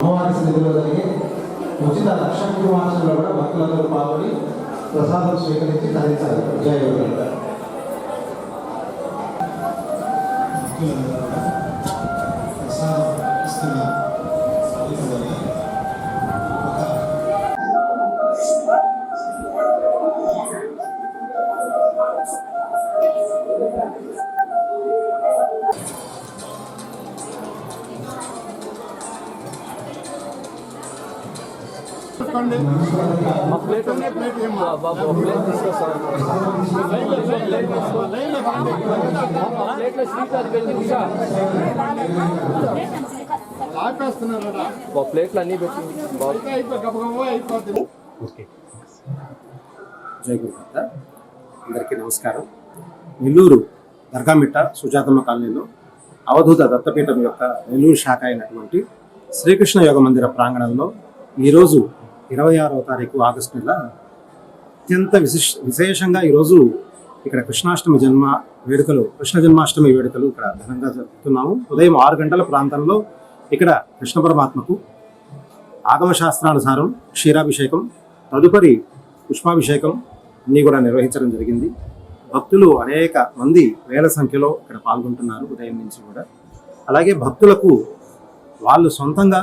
అమ్మవారి సన్నిధిలో జరిగే ఉచిత లక్ష కుమార్చనలో కూడా భక్తులందరూ పాల్గొని ప్రసాదం స్వీకరించి ధరించారు జయ ప్లేట్లు అన్ని పెట్టి జై గురుదత్త అందరికీ నమస్కారం. నెల్లూరు దర్గామిట్ట సుజాతమ్మ కాలనీలో అవధూత దత్తపీఠం యొక్క నెల్లూరు శాఖ అయినటువంటి శ్రీకృష్ణ యోగ మందిర ప్రాంగణంలో ఈరోజు ఇరవై ఆరవ తారీఖు ఆగస్టు నెల అత్యంత విశిష్ విశేషంగా ఈరోజు ఇక్కడ కృష్ణాష్టమి జన్మ వేడుకలు కృష్ణ జన్మాష్టమి వేడుకలు ఇక్కడ ఘనంగా జరుపుతున్నాము. ఉదయం ఆరు గంటల ప్రాంతంలో ఇక్కడ కృష్ణ పరమాత్మకు ఆగమశాస్త్రానుసారం క్షీరాభిషేకం తదుపరి పుష్పాభిషేకం అన్నీ కూడా నిర్వహించడం జరిగింది. భక్తులు అనేక మంది వేల సంఖ్యలో ఇక్కడ పాల్గొంటున్నారు ఉదయం నుంచి కూడా. అలాగే భక్తులకు వాళ్ళు సొంతంగా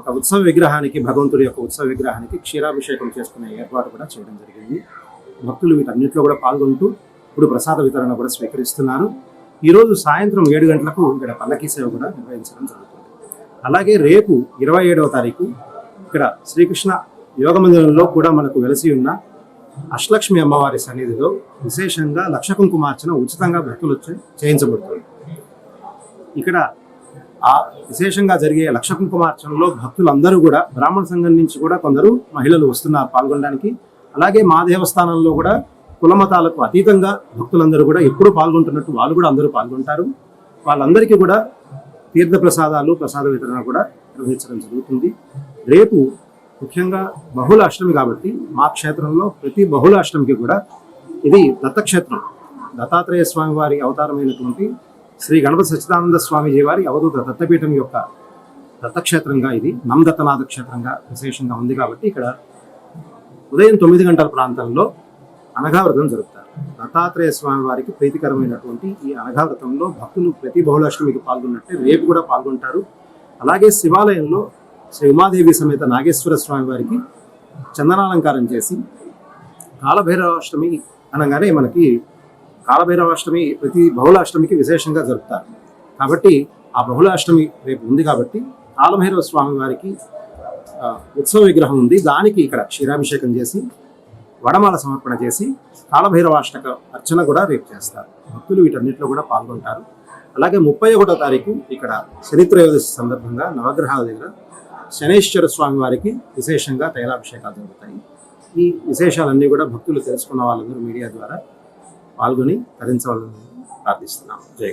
ఒక ఉత్సవ విగ్రహానికి భగవంతుడి యొక్క ఉత్సవ విగ్రహానికి క్షీరాభిషేకం చేసుకునే ఏర్పాటు కూడా చేయడం జరిగింది. భక్తులు వీటన్నిటిలో కూడా పాల్గొంటూ ఇప్పుడు ప్రసాద వితరణ కూడా స్వీకరిస్తున్నారు. ఈరోజు సాయంత్రం ఏడు గంటలకు ఇక్కడ పల్లకీ సేవ కూడా నిర్వహించడం జరుగుతుంది. అలాగే రేపు ఇరవై ఏడవ తారీఖు ఇక్కడ శ్రీకృష్ణ యోగ మందిరంలో కూడా మనకు వెలసి ఉన్న అష్టలక్ష్మి అమ్మవారి సన్నిధిలో విశేషంగా లక్ష కుంకుమార్చన ఉచితంగా భక్తులు చేయించబడుతుంది. ఇక్కడ ఆ విశేషంగా జరిగే లక్ష కుంకుమార్చనలో భక్తులందరూ కూడా బ్రాహ్మణ సంఘం నుంచి కూడా కొందరు మహిళలు వస్తున్నారు పాల్గొనడానికి. అలాగే మా దేవస్థానంలో కూడా కులమతాలకు అతీతంగా భక్తులందరూ కూడా ఎప్పుడు పాల్గొంటున్నట్టు వాళ్ళు కూడా అందరూ పాల్గొంటారు. వాళ్ళందరికీ కూడా తీర్థ ప్రసాదాలు ప్రసాద వితరణ కూడా నిర్వహించడం జరుగుతుంది. రేపు ముఖ్యంగా బహుళ అష్టమి కాబట్టి మా క్షేత్రంలో ప్రతి బహుళ అష్టమికి కూడా ఇది దత్తక్షేత్రం. దత్తాత్రేయ స్వామి వారి అవతారమైనటువంటి శ్రీ గణపతి సచ్చిదానంద స్వామిజీ వారి అవధూత దత్తపీఠం యొక్క దత్తక్షేత్రంగా ఇది. నమ్దత్తనాథ క్షేత్రంగా విశేషంగా ఉంది కాబట్టి ఇక్కడ ఉదయం తొమ్మిది గంటల ప్రాంతంలో అనఘావ్రతం జరుపుతారు దత్తాత్రేయ స్వామి వారికి ప్రీతికరమైనటువంటి ఈ అనఘావ్రతంలో భక్తులు ప్రతి బహుళాష్టమికి పాల్గొన్నట్టే రేపు కూడా పాల్గొంటారు. అలాగే శివాలయంలో శ్రీ ఉమాదేవి సమేత నాగేశ్వర స్వామి వారికి చందనాలంకారం చేసి కాలభైరవాష్టమి అనగానే మనకి కాలభైరవాష్టమి ప్రతి బహుళాష్టమికి విశేషంగా జరుపుతారు. కాబట్టి ఆ బహుళాష్టమి రేపు ఉంది కాబట్టి కాలభైరవ స్వామి వారికి ఉత్సవ విగ్రహం ఉంది. దానికి ఇక్కడ క్షీరాభిషేకం చేసి వడమాల సమర్పణ చేసి కాలభైరవాష్టక అర్చన కూడా రేపు చేస్తారు. భక్తులు వీటన్నిటిలో కూడా పాల్గొంటారు. అలాగే ముప్పై ఒకటో తారీఖు ఇక్కడ శనిత్రయోదశి సందర్భంగా నవగ్రహాల దగ్గర శనేశ్వర స్వామి వారికి విశేషంగా తైలాభిషేకాలు జరుగుతాయి. ఈ విశేషాలన్నీ కూడా భక్తులు తెలుసుకున్న వాళ్ళందరూ మీడియా ద్వారా పాల్గొని తరించవాలని ప్రార్థిస్తున్నాం. జై